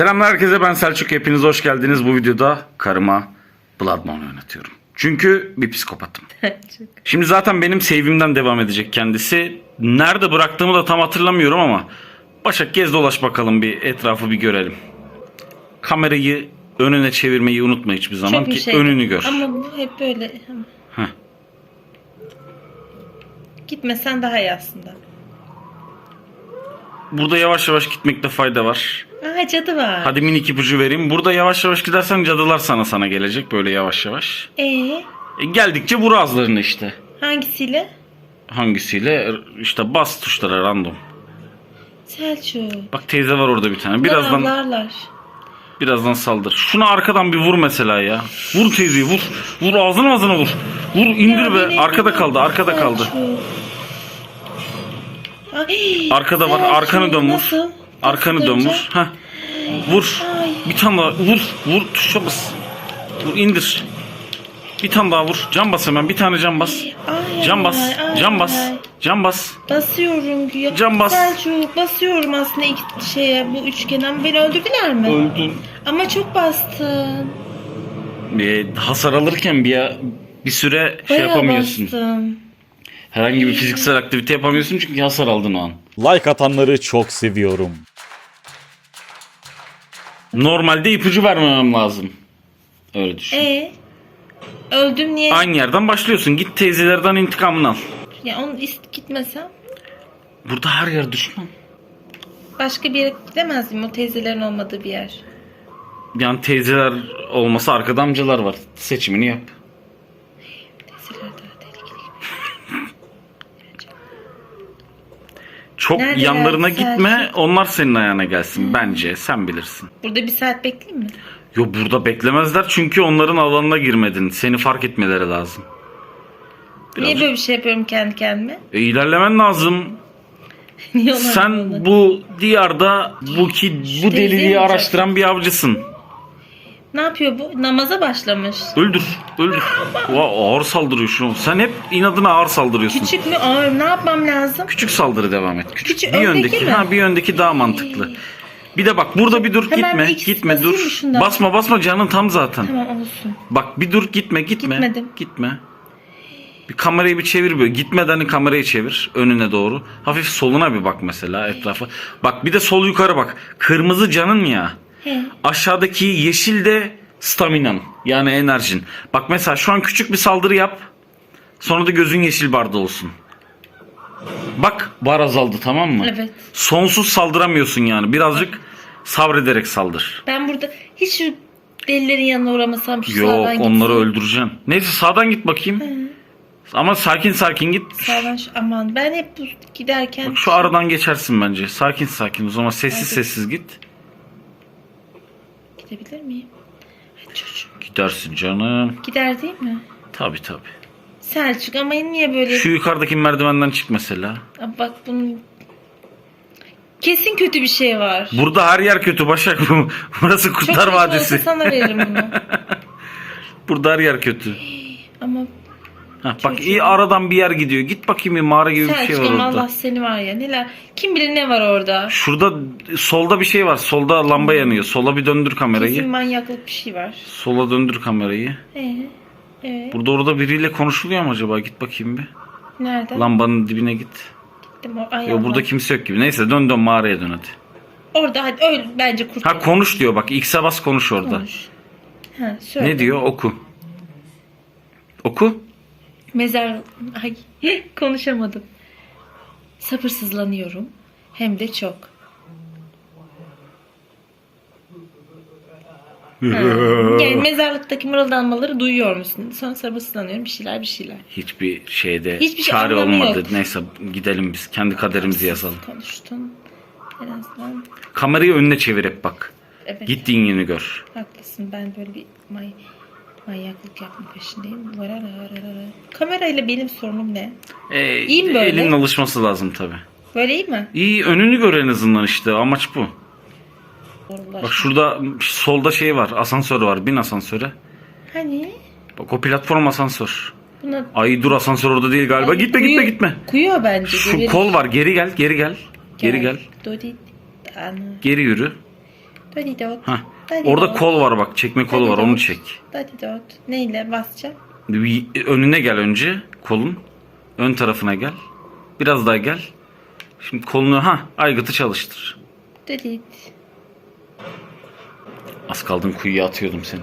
Selamlar herkese ben Selçuk. Hepiniz hoş geldiniz. Bu videoda karıma Bloodborne oynatıyorum. Çünkü bir psikopatım. Şimdi zaten benim save'imden devam edecek kendisi. Nerede bıraktığımı da tam hatırlamıyorum ama Başak gez dolaş bakalım bir etrafı bir görelim. Kamerayı önüne çevirmeyi unutma hiçbir zaman Çok ki şey. önünü gör. Ama bu hep böyle. Heh. Gitmesen daha iyi aslında. Burada yavaş yavaş gitmekte fayda var. Aa cadı var. Hadi minik ipucu vereyim. Burada yavaş yavaş gidersen cadılar sana sana gelecek böyle yavaş yavaş. Ee, E, geldikçe vur ağızlarını işte. hangisiyle? Hangisiyle? İşte bas tuşlara random. Selçuk. Bak teyze var orada bir tane. Birazdan avlarlar. birazdan saldır. Şuna arkadan bir vur mesela ya. Vur teyzeyi vur. Vur ağzına ağzına vur. Vur indir Ya be. Arkada kaldı. Arkada kaldı. Selçuk. Ay, Arkada var. Arkanı dön vur. Nasıl? Arkanı dön vur. Heh. Vur. Bir tane daha vur. Vur tuşa bas. Vur indir. Bir tane daha vur. Can bas hemen. Bir tane can bas. Can bas. Can bas. Can bas. Basıyorum güya. Can bas. Selçuk basıyorum aslında iki şeye bu üçgene ama beni öldürdüler mi? Öldün. Ama çok bastım. Bir hasar alırken bir ya, bir süre şey Bayağı yapamıyorsun. bastım. Herhangi bir fiziksel aktivite yapamıyorsun çünkü hasar aldın o an. Like atanları çok seviyorum. Normalde ipucu vermemem lazım. Öyle düşün. E öldüm niye? Aynı yerden başlıyorsun. Git teyzelerden intikamını al. Ya onu ist gitmesem Burada her yer düşman. başka bir yere gidemez miyim? O teyzelerin olmadığı bir yer. Yani teyzeler olmasa arkada amcalar var. Seçimini yap. Çok Neredeler yanlarına Selçuk? gitme. Onlar senin ayağına gelsin bence. Sen bilirsin. Burada bir saat bekleyeyim mi? Yo burada beklemezler çünkü onların alanına girmedin. Seni fark etmeleri lazım. Niye Birazcık- böyle bir şey yapıyorum kendi kendime? E, ilerlemen lazım. Niye Sen olmadı? bu diyarda bu ki bu deliliği araştıran bir avcısın. Ne yapıyor bu? Namaza başlamış. Öldür, öldür. Oha, ağır saldırıyor şu. Sen hep inadına ağır saldırıyorsun. Küçük, Küçük mü? Ağır ne yapmam lazım? saldırı devam et. Küçük. Küçük, bir öndeki öndeki, mi? ha bir öndeki daha mantıklı. Bir de bak burada bir dur Hemen gitme, X gitme basayım dur. şundan? Basma basma canın tam zaten. Tamam olsun. Bak bir dur gitme gitme. Gitmedim. Gitme. Bir kamerayı bir çevir böyle. Gitmeden kamerayı çevir önüne doğru. Hafif soluna bir bak mesela etrafa. Bak bir de sol yukarı bak. Kırmızı canın ya. He. Aşağıdaki yeşil de staminan. Yani enerjin. Bak mesela şu an küçük bir saldırı yap. Sonra da gözün yeşil barda olsun. Bak bar azaldı tamam mı? Evet. Sonsuz saldıramıyorsun yani. Birazcık sabrederek saldır. Ben burada hiç şu delilerin yanına uğramasam şu Yok sağdan onları gitsem. öldüreceksin. Neyse sağdan git bakayım. Ama sakin sakin git. Sağdan şu, aman ben hep bu giderken Bak şu aradan geçersin bence. Sakin sakin. O zaman sessiz sessiz git. Gidebilir miyim? Ay çocuğum. Gidersin canım. Gider değil mi? Tabi tabi. Selçuk ama niye böyle? Şu yukarıdaki merdivenden çık mesela. Aa, Bak bunun kesin kötü bir şey var. Burada her yer kötü Başak. Burası Çok Kurtlar kötü Vadisi. olsa sana veririm bunu. Burada her yer kötü. Ama Heh, bak iyi aradan bir yer gidiyor. Git bakayım bir mağara gibi bir şey var orada. Allah seni var ya neler. Kim bilir ne var orada. Şurada solda bir şey var. Solda lamba yanıyor. Sola bir döndür kamerayı. Kesin manyaklık bir şey var. Sola döndür kamerayı. Ee, evet. Burada orada biriyle konuşuluyor mu acaba? Git bakayım bir. Nerede? Lambanın dibine git. Gittim or- Ay Allah. burada kimse yok gibi. Neyse dön dön mağaraya dön hadi. Orada hadi öyle bence kurtul. Ha konuş diyor bak. X'e bas konuş orada. Konuş. Ha, söyle. Ne diyor? Oku. Oku. Mezar... Ay konuşamadım. Sabırsızlanıyorum. Hem de çok. Yani mezarlıktaki mırıldanmaları duyuyor musun? Sonra sabırsızlanıyorum bir şeyler bir şeyler. Hiçbir şeyde Hiçbir şey çare anlamı olmadı. yok. Neyse gidelim biz. Kendi kaderimizi yazalım. Konuştun. En azından Kamerayı önüne çevir hep bak. evet Gittiğin yönü gör. haklısın. Ben böyle bir may manyaklık yapma peşindeyim. Vararararara. Kamerayla benim sorunum ne? Ee, İyi mi böyle? Elinin alışması lazım tabi. Böyle iyi mi? İyi önünü gör en azından işte. Amaç bu. Doğrular. Bak şurada solda şey var. Asansör var. Bin asansöre. Hani? Bak o platform asansör. Buna Ay dur asansör orada değil galiba. Ay, gitme kuyu- gitme gitme. Kuyuyor bence. Şu kol var. Geri gel. Geri gel. Geri gel. Dodi. Ana. Geri yürü. Dodi dot. Hah. Orada dot. kol var bak. Çekme kolu var. dot. Onu çek. Dodi dot. Neyle basacağım? Bir önüne gel önce kolun. Ön tarafına gel. Biraz daha gel. Şimdi kolunu ha aygıtı çalıştır. Dodi. Az kaldın kuyuya atıyordum seni.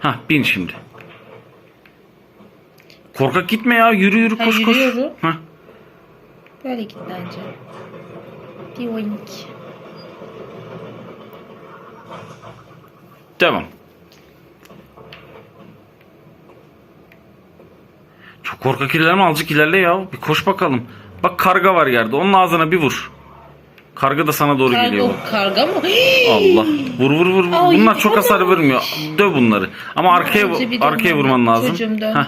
Ha bin şimdi. Korkak gitme ya yürü yürü Ha, koş koş. yürüyorum. Ha. Böyle git bence. Dioink. Devam. Çok korkak ilerleme azıcık ilerle ya. Bir koş bakalım. Bak karga var yerde. Onun ağzına bir vur. Karga da sana doğru geliyor. Karga, karga mı? Allah. Vur vur vur. vur. Ay, Bunlar çok hasar vermiyor. Döv bunları. Ama arkaya bir arkaya vurman lazım. Heh.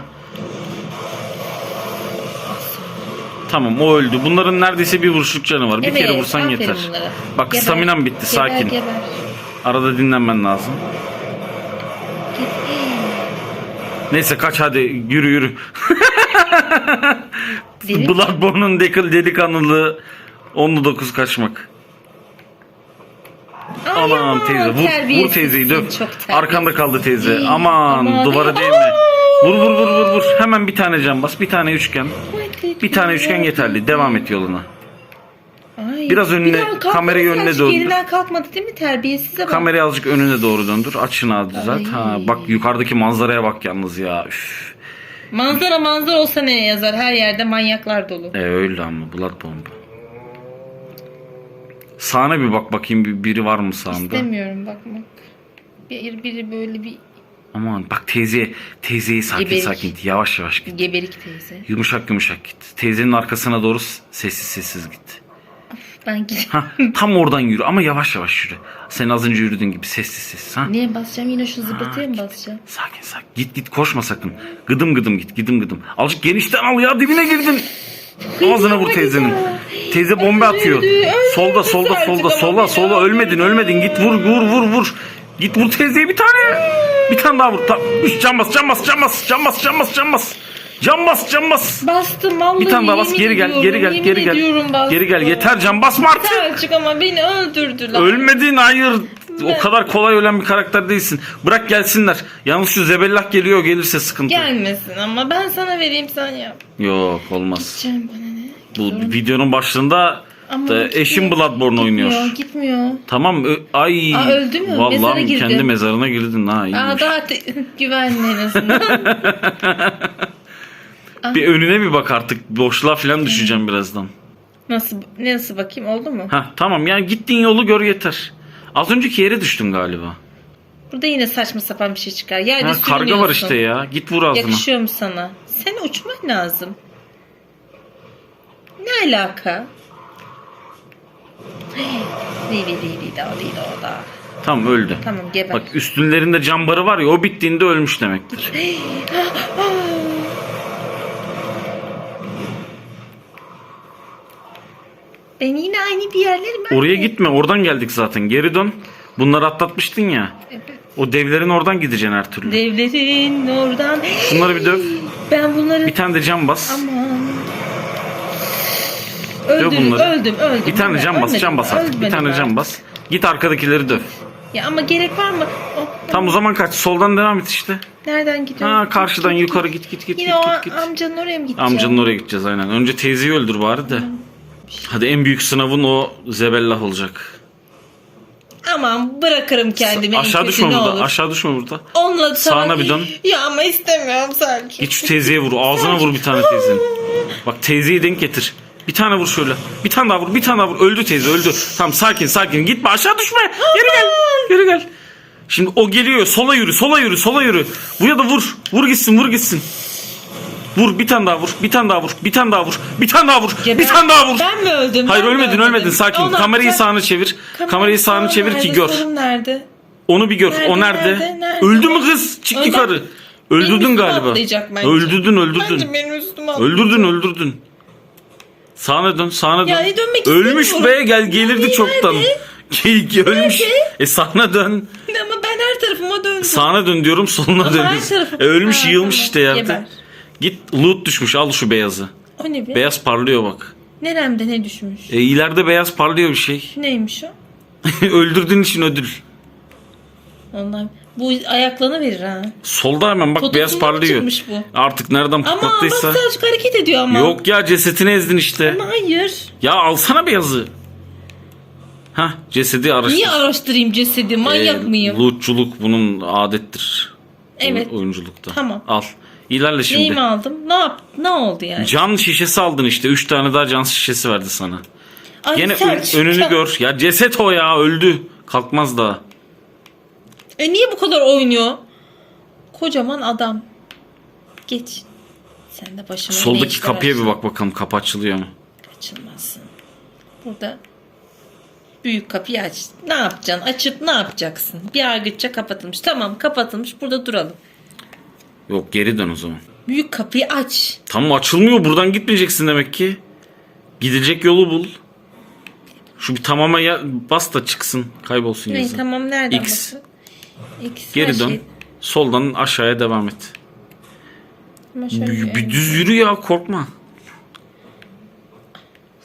Tamam o öldü. Bunların neredeyse bir vuruşluk canı var. Bir Evet, kere vursan yeter. bunlara. Bak Geber. staminam bitti. Geber, Sakin. Geber. Arada dinlenmen lazım. Neyse kaç hadi yürü yürü. Deli- Bloodborne'un dekil delikanlılığı 10'lu 9 kaçmak. Ay, Aman aman, teyze vur, vur terbiyesizsin, teyzeyi çok terbiyesiz. Arkanda kaldı teyze. Ay, Aman, aman. duvara değme. Vur vur vur vur vur. Hemen bir tane cam bas. Bir tane üçgen. Bir tane üçgen yeterli. Devam et yoluna. Ay, Biraz önüne, an kalkmadı kamerayı önüne döndür. Yerinden kalkmadı değil mi? Terbiyesize bak. Kamerayı azıcık önüne doğru döndür. Aç şınağı düzelt. Ay. Ha, bak yukarıdaki manzaraya bak yalnız ya. Üf. Manzara manzara olsa ne yazar? Her yerde manyaklar dolu. E öyle ama Bloodborne bu. Sağına bir bak bakayım bir, biri var mı sağında? İstemiyorum bakmak. Bir, biri böyle bir Aman bak teyzeye, teyzeyi sakin Geberik. sakin git. Yavaş yavaş git. geberik teyze. Yumuşak yumuşak git. Teyzenin arkasına doğru sessiz sessiz git. Ben. Ha, tam oradan yürü ama yavaş yavaş yürü. Sen az önce yürüdüğün gibi sessiz sessiz. Ha? Niye basacağım? Yine şu zıplataya mı basacağım? Sakin sakin. Git git koşma sakın. Gıdım gıdım git gıdım gıdım. Azıcık genişten al ya dibine girdin. Ağzına vur teyzenin. Teyze bomba atıyor. Solda solda solda sola sola ölmedin ölmedin. Git vur vur vur vur. Git vur teyzeye bir tane. Bir tane daha vur. Ta, üç, can bas can bas can bas can bas can bas can bas. Can bas can bas. Bastım vallahi. Bir tane daha bas geri gel geri gel geri gel. Geri gel yeter can basma artık. Selçuk ama beni öldürdüler. Ölmedin hayır. O kadar kolay ölen bir karakter değilsin. Bırak gelsinler. Yalnız şu zebellah geliyor gelirse sıkıntı. Gelmesin ama ben sana vereyim sen yap. Yok olmaz. Can bana ne? Bu videonun başlığında Ama da gitmiyor. eşim Bloodborne oynuyor. Gitmiyor gitmiyor. Tamam ay. Aa, öldü mü? Mezara Vallahi girdi. kendi mezarına girdin ha. Aa daha güvenli en azından. Bir önüne bir bak artık. Boşluğa falan düşeceğim birazdan. nasıl nasıl bakayım oldu mu? Ha tamam yani gittiğin yolu gör yeter. Az önceki yere düştün galiba. Burada yine saçma sapan bir şey çıkar. Yerde Ha, karga var işte ya. Git vur ağzına. Yakışıyor mu sana? Sen uçman lazım. Ne alaka? Di da di da da. Tamam öldü. Tamam geber. Bak üstünlerinde cambarı var ya o bittiğinde ölmüş demektir. Ben yine aynı bir yerlerim. ben Oraya de. gitme oradan geldik zaten geri dön. Bunları atlatmıştın ya. Evet. O devlerin oradan gideceksin her türlü. Devlerin oradan. Şunları bir döv. Ben bunları... Bir tane de cam bas. Aman. Döv Öldüm, bunları. öldüm, öldüm. Bir tane cam bas, cam bas artık. Bir tane ben. cam bas. Git arkadakileri döv. Ya ama gerek var mı? Oh, Tam o zaman kaç. Soldan devam et işte. Nereden gidiyorum? Ha karşıdan yukarı git git git Yine git o git. git. amcanın oraya mı gideceğim? Amcanın oraya gideceğiz aynen. Önce teyzeyi öldür bari de. Hadi en büyük sınavın o zebellah olacak. Aman bırakırım kendimi. en Aşağı düşme burada. olur. Aşağı düşme burada. Onunla Sağına bir dön. Ya ama istemiyorum Selçuk. Git şu teyzeye vur. Ağzına vur bir tane teyzenin. Bak teyzeyi denk getir. Bir tane vur şöyle. Bir tane daha vur. Bir tane daha vur. Öldü teyze öldü. Tamam sakin sakin. Gitme aşağı düşme. Geri gel. Geri gel. Şimdi o geliyor. Sola yürü. Sola yürü. Sola yürü. Buraya da vur. Vur gitsin. Vur gitsin. Vur bir tane daha vur. Bir tane daha vur. Bir tane daha vur. Bir tane daha vur. Geber- Bir tane daha vur. Ben mi öldüm? Hayır Ben ölmedin öldüm? ölmedin sakin. O ne Kamerayı yapacak? sağını çevir. Kamera- Kamerayı sağını Aa, çevir ki gör. Nerede? Onu bir gör. Nerede, o nerede? nerede, nerede? Öldü mü kız? Çık Öldü. yukarı. Öldürdün galiba. Öldürdün öldürdün. Bence benim üstüme. Öldürdün öldürdün. Sağına dön sağına dön. Yani dönmek Ölmüş be gel gelirdi Yani çoktan. nerede? Ölmüş. Nerede? E sağına dön. Ama ben her tarafıma döndüm. Sağına dön diyorum soluna dön. her E, ölmüş Ha, yığılmış tamam. işte yerde. Geber. Git loot düşmüş al şu beyazı. O ne be? Beyaz parlıyor bak. Neremde ne düşmüş? E ileride beyaz parlıyor bir şey. Neymiş o? Öldürdüğün için ödül. Ondan bu ayaklarını verir ha. Solda hemen bak beyaz mı parlıyor. çıkmış bu? Artık nereden Ama bak patlattıysa. Selçuk hareket ediyor ama. Yok ya cesetini ezdin işte. Ama hayır. Ya alsana beyazı. Hah cesedi araştır. Niye araştırayım cesedi? Manyak Ee, mıyım? Lootçuluk bunun adettir. Evet. Oy- Oyunculukta. Tamam. Al. İlerle şimdi. Neyimi aldım? Ne yap? Ne oldu yani? Can şişesi aldın işte. Üç tane daha can şişesi verdi sana. Ay, Gene ön- önünü ya. gör. Ya ceset o ya öldü. Kalkmaz daha. E niye bu kadar oynuyor? Kocaman adam. Geç. Sen de başıma Soldaki kapıya bir bak bakalım kapı açılıyor mu? Açılmasın. Burada büyük kapıyı aç. Ne yapacaksın? Açıp ne yapacaksın? Bir aygıtça kapatılmış. Tamam kapatılmış. Burada duralım. Yok geri dön o zaman. Büyük kapıyı aç. Tamam açılmıyor. Buradan gitmeyeceksin demek ki. Gidecek yolu bul. Şu bir tamama ya bas da çıksın. Kaybolsun Ne, yazı. tamam nereden X. X her Geri dön. şey- Soldan aşağıya devam et. Ama şöyle Bir, bir düz yürü ya korkma.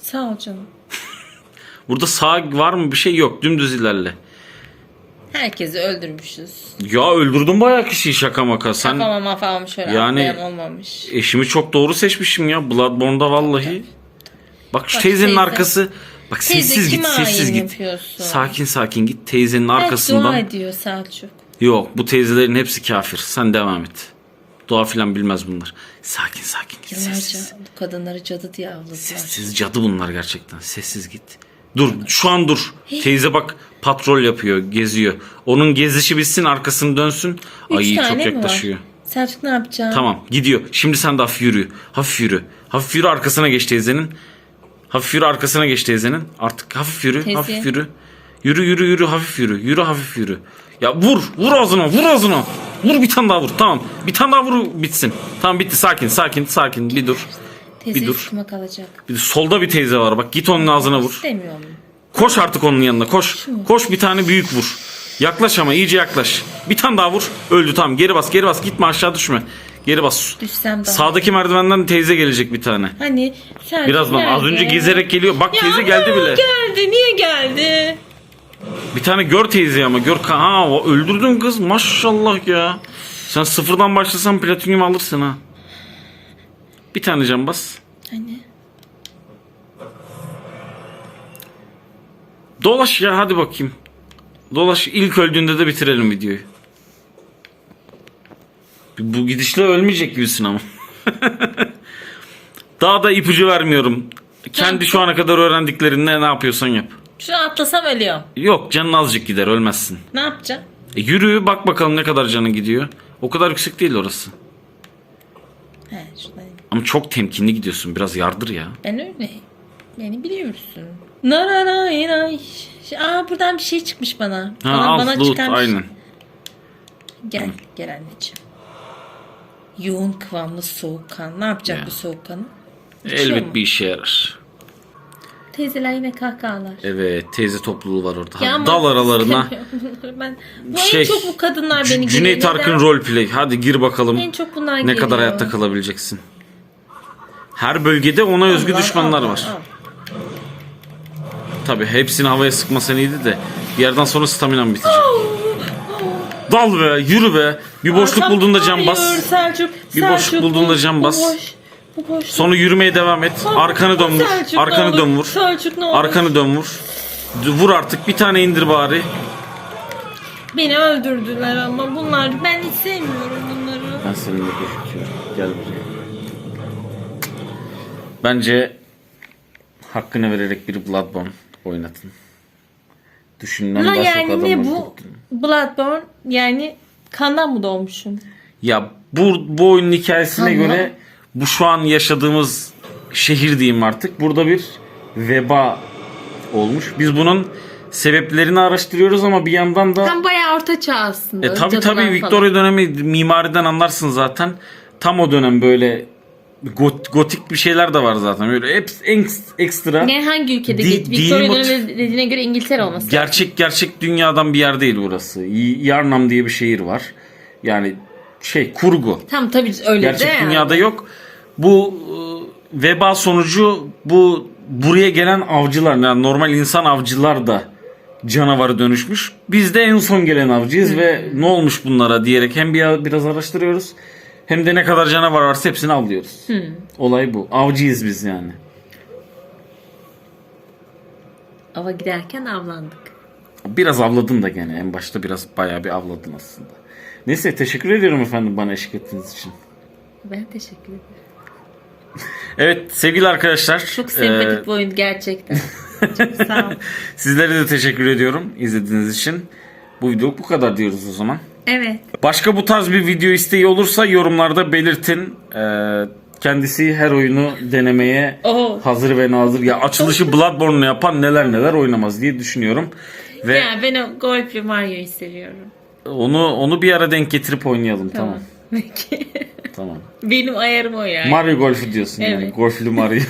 Sağ ol canım. Burada sağ var mı bir şey yok. Dümdüz ilerle. Herkesi öldürmüşüz. Ya öldürdün bayağı kişiyi şaka maka. Sen Kafama mafama şöyle Yani- olmamış. eşimi çok doğru seçmişim ya. Bloodborne'da vallahi. Bak şu Bak teyzenin teyze. arkası. Bak sessiz git, kime sessiz ayin git. yapıyorsun? Sakin sakin git. Teyzenin Belki dua arkasından. ediyor Selçuk. Yok bu teyzelerin hepsi kafir. Sen devam et. Dua filan bilmez bunlar. Sakin sakin git. Yıllarca Sessiz. bu kadınları cadı diye avladılar. Sessiz cadı bunlar gerçekten. Sessiz git. Dur şu an dur. Teyze bak patrol yapıyor, geziyor. Onun gezişi bitsin, arkasını dönsün. Üç Ay tane çok mi yaklaşıyor. var? Selçuk ne yapacaksın? Tamam gidiyor. Şimdi sen de hafif yürü. Hafif yürü. Hafif yürü arkasına geç teyzenin. Hafif yürü arkasına geç teyzenin. Artık hafif yürü. Teyze. Hafif yürü. Yürü yürü yürü hafif yürü. Yürü hafif yürü. Ya vur. Vur ağzına. Vur ağzına. Vur bir tane daha vur. Tamam. Bir tane daha vur bitsin. Tamam bitti. Sakin sakin sakin. Bir dur. Teyze bir dur. üstüme kalacak. Bir de solda bir teyze var. Bak git onun ağzına vur. İstemiyorum. Koş artık onun yanına. Koş. Koş bir tane büyük vur. Yaklaş ama iyice yaklaş. Bir tane daha vur. Öldü tamam. Geri bas geri bas. Gitme aşağı düşme. Geri bas. Düşsem daha. Sağdaki merdivenden teyze gelecek bir tane. Hani Selçuk Birazdan az önce gezerek geliyor. Bak Ya teyze geldi bile. Geldi. Niye geldi? Bir tane gör teyzeyi ama gör. Ha öldürdün kız maşallah ya. Sen sıfırdan başlasan platinyum alırsın ha. Bir tane can bas. Hani Dolaş ya hadi bakayım. Dolaş ilk öldüğünde de bitirelim videoyu. Bu gidişle ölmeyecek gibisin ama. Daha da ipucu vermiyorum. Kendi şu ana kadar öğrendiklerinle ne yapıyorsan yap. şunu atlasam ölüyorum. Yok canın azıcık gider ölmezsin. Ne yapacağım? E yürü bak bakalım ne kadar canın gidiyor. O kadar yüksek değil orası. Ama çok temkinli gidiyorsun. Biraz yardır ya. Ben öyleyim. Beni biliyorsun. Nararay. Aa buradan bir şey çıkmış bana. Ha bana, al bana loot çıkan şey. aynen. Gel, gel anneciğim. Yoğun kıvamlı soğukkan. Ne yapacak Ya. bu soğukkanı? İçiyor mu? Elbet bir işe yarar. Teyzeler yine kahkahalar. Evet teyze topluluğu var orada. Ya Hadi dal aralarına. ben bu Şey, en çok bu kadınlar beni Cüneyt. Arkın Neden? roleplay. Hadi gir bakalım. En çok bunlar Ne geliyor. kadar hayatta kalabileceksin. Her bölgede ona özgü düşmanlar var. Tabi hepsini havaya sıkmasan iyiydi de bir yerden sonra staminan bitecek. Dal be, yürü be. Bir boşluk Arkam- bulduğunda cam bas. Selçuk, Bir boşluk Selçuk, bulduğunda bu- cam bu bas. boş, bu. Sonra yürümeye devam et. Arkanı dön vur. Selçuk, ne Arkanı olur. dön vur. Selçuk ne olur. Arkanı dön vur. D- Vur artık bir tane indir bari. Beni öldürdüler ama bunlar ben hiç sevmiyorum bunları. Ben seninle gözüküyorum. Gel buraya. Bence hakkını vererek bir Bloodborne oynatın. Düşünülen daha çok yani adam ne bu Bloodborne yani kandan mı doğmuşum? Ya bu, bu oyunun hikayesine Tamam. göre bu şu an yaşadığımız şehir diyeyim artık. Burada bir veba olmuş. Biz bunun sebeplerini araştırıyoruz ama bir yandan da Tam bayağı orta çağ aslında. E tabi cadılar tabi falan. Victoria dönemi mimariden anlarsın zaten. Tam o dönem böyle got- gotik bir şeyler de var zaten. Böyle hep en ekstra. Ne hangi ülkede Di- geç? Victoria dediğine göre İngiltere olması. Gerçek gerçek dünyadan bir yer değil burası. Yarnam diye bir şehir var. Yani şey kurgu. Tam tabii öyle Gerçek de yani. dünyada yok. Bu e, veba sonucu bu buraya gelen avcılar yani normal insan avcılar da canavara dönüşmüş. Biz de en son gelen avcıyız ve ne olmuş bunlara diyerek hem bir, biraz araştırıyoruz hem de ne kadar canavar varsa hepsini avlıyoruz. Olay bu. Avcıyız biz yani. Ava giderken avlandık. Biraz avladın da gene. En başta biraz bayağı bir avladın aslında. Neyse teşekkür ediyorum efendim bana eşlik ettiğiniz için. Ben teşekkür ederim. Evet sevgili arkadaşlar. Çok sempatik e, bir oyun gerçekten. Çok sağ ol. sizlere de teşekkür ediyorum izlediğiniz için. Bu video bu kadar diyoruz o zaman. Evet. Başka bu tarz bir video isteği olursa yorumlarda belirtin. Ee, kendisi her oyunu denemeye Oo. hazır ve nazır. Ya açılışı Bloodborne'la yapan neler neler oynamaz diye düşünüyorum. Ve Ya ben o golflü Mario'yu seviyorum. onu onu bir ara denk getirip oynayalım tamam. Tamam. Peki. Tamam. Benim ayarım o yani. Mario Golf'ü diyorsun yani. Evet. Golflü Mario.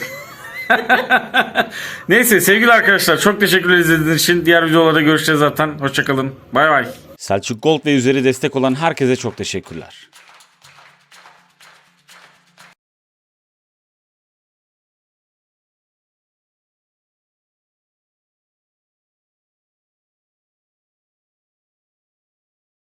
Neyse sevgili arkadaşlar çok teşekkürler izlediğiniz için. Diğer videolarda görüşeceğiz zaten. Hoşçakalın. Bay bay. Selçuk Gold ve üzeri destek olan herkese çok teşekkürler.